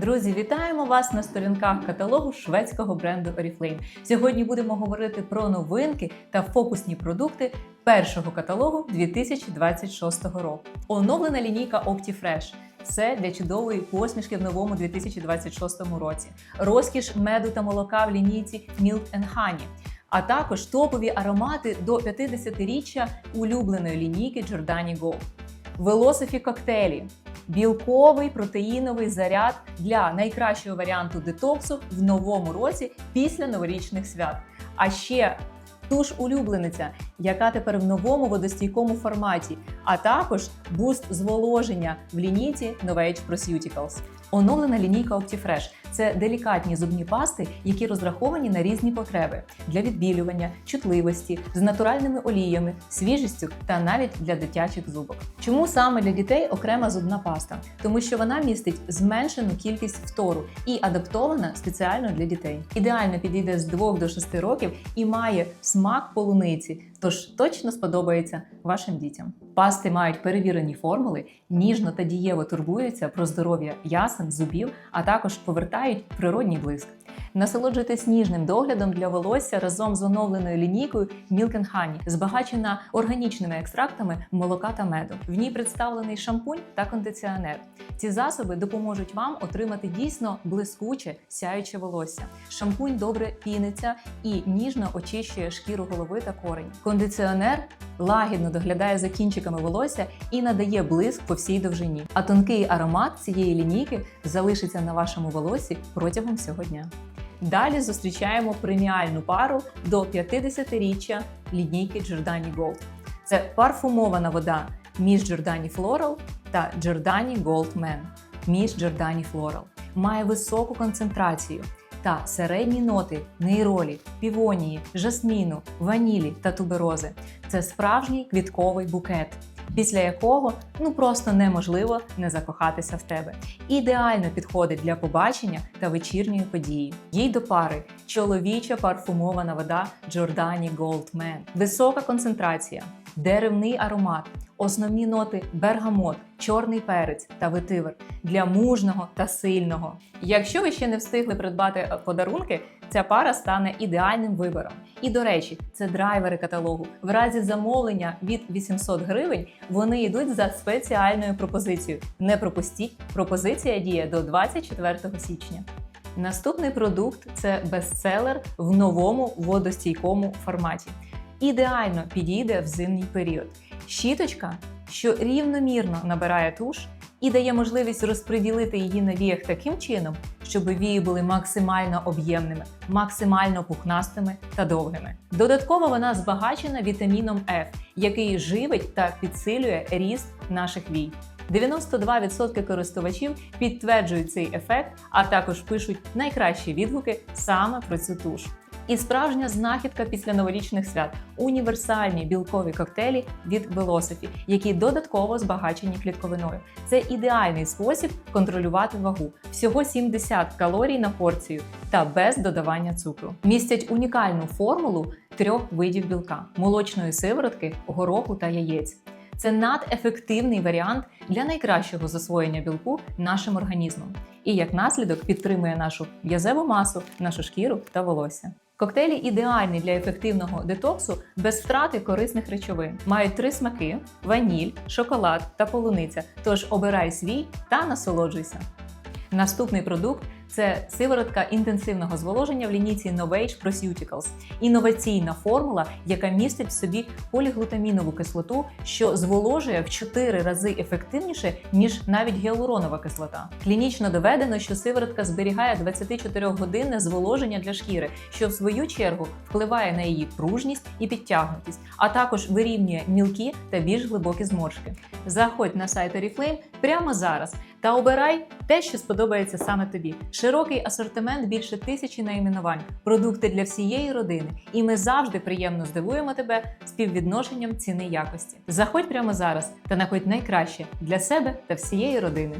Друзі, вітаємо вас на сторінках каталогу шведського бренду Oriflame. Сьогодні будемо говорити про новинки та фокусні продукти першого каталогу 2026 року. Оновлена лінійка OptiFresh. Все для чудової посмішки в новому 2026 році. Розкіш меду та молока в лінійці Milk and Honey. А також топові аромати до 50-річчя улюбленої лінійки Giordani Gold. Велосифі коктейлі, білковий протеїновий заряд для найкращого варіанту детоксу в новому році після новорічних свят. А ще туш улюблениця, яка тепер в новому водостійкому форматі, а також буст зволоження в лінійці Novage Proceuticals. Оновлена лінійка OptiFresh – це делікатні зубні пасти, які розраховані на різні потреби для відбілювання, чутливості, з натуральними оліями, свіжістю та навіть для дитячих зубок. Чому саме для дітей окрема зубна паста? Тому що вона містить зменшену кількість фтору і адаптована спеціально для дітей. Ідеально підійде з 2 до 6 років і має смак полуниці, тож точно сподобається вашим дітям. Пасти мають перевірені формули, ніжно та дієво турбуються про здоров'я ясен, зубів, а також повертають природній блиск. Насолоджуйтесь ніжним доглядом для волосся разом з оновленою лінійкою Milk and Honey, збагачена органічними екстрактами молока та меду. В ній представлений шампунь та кондиціонер. Ці засоби допоможуть вам отримати дійсно блискуче, сяюче волосся. Шампунь добре піниться і ніжно очищує шкіру голови та корень. Кондиціонер лагідно доглядає за кінчиками волосся і надає блиск по всій довжині. А тонкий аромат цієї лінійки залишиться на вашому волосі протягом всього дня. Далі зустрічаємо преміальну пару до 50-річчя лінійки Giordani Gold. Це парфумована вода між Giordani Floral та Giordani Gold Man між Giordani Floral. Має високу концентрацію та середні ноти нейролі, півонії, жасміну, ванілі та туберози. Це справжній квітковий букет. Після якого ну просто неможливо не закохатися в тебе. Ідеально підходить для побачення та вечірньої події. Їй до пари чоловіча парфумована вода Gold Man. Висока концентрація, деревний аромат, основні ноти бергамот, чорний перець та ветивер для мужного та сильного. Якщо ви ще не встигли придбати подарунки, ця пара стане ідеальним вибором. І до речі, це драйвери каталогу. В разі замовлення від 800 гривень вони йдуть за спеціальною пропозицією. Не пропустіть, пропозиція діє до 24 січня. Наступний продукт це бестселер в новому водостійкому форматі. Ідеально підійде в зимній період. Щіточка, що рівномірно набирає туш і дає можливість розподілити її на віях таким чином, щоб вії були максимально об'ємними, максимально пухнастими та довгими. Додатково вона збагачена вітаміном F, який живить та підсилює ріст наших вій. 92% користувачів підтверджують цей ефект, а також пишуть найкращі відгуки саме про цю туш. І справжня знахідка після новорічних свят універсальні білкові коктейлі від Velocity, які додатково збагачені клітковиною. Це ідеальний спосіб контролювати вагу. Всього 70 калорій на порцію та без додавання цукру. Містять унікальну формулу трьох видів білка: молочної сиворотки, гороху та яєць. Це надефективний варіант для найкращого засвоєння білку нашим організмом і як наслідок підтримує нашу м'язеву масу, нашу шкіру та волосся. Коктейлі ідеальні для ефективного детоксу без втрати корисних речовин. Мають три смаки: ваніль, шоколад та полуниця. Тож обирай свій та насолоджуйся. Наступний продукт це сиворотка інтенсивного зволоження в лінійці Novage Proceuticals. Інноваційна формула, яка містить в собі поліглутамінову кислоту, що зволожує в 4 рази ефективніше, ніж навіть гіалуронова кислота. Клінічно доведено, що сиворотка зберігає 24-годинне зволоження для шкіри, що в свою чергу впливає на її пружність і підтягнутість, а також вирівнює мілкі та більш глибокі зморшки. Заходь на сайт Oriflame прямо зараз та обирай те, що сподобається саме тобі. Широкий асортимент більше тисячі найменувань, продукти для всієї родини. І ми завжди приємно здивуємо тебе співвідношенням ціни якості. Заходь прямо зараз та находь найкраще для себе та всієї родини.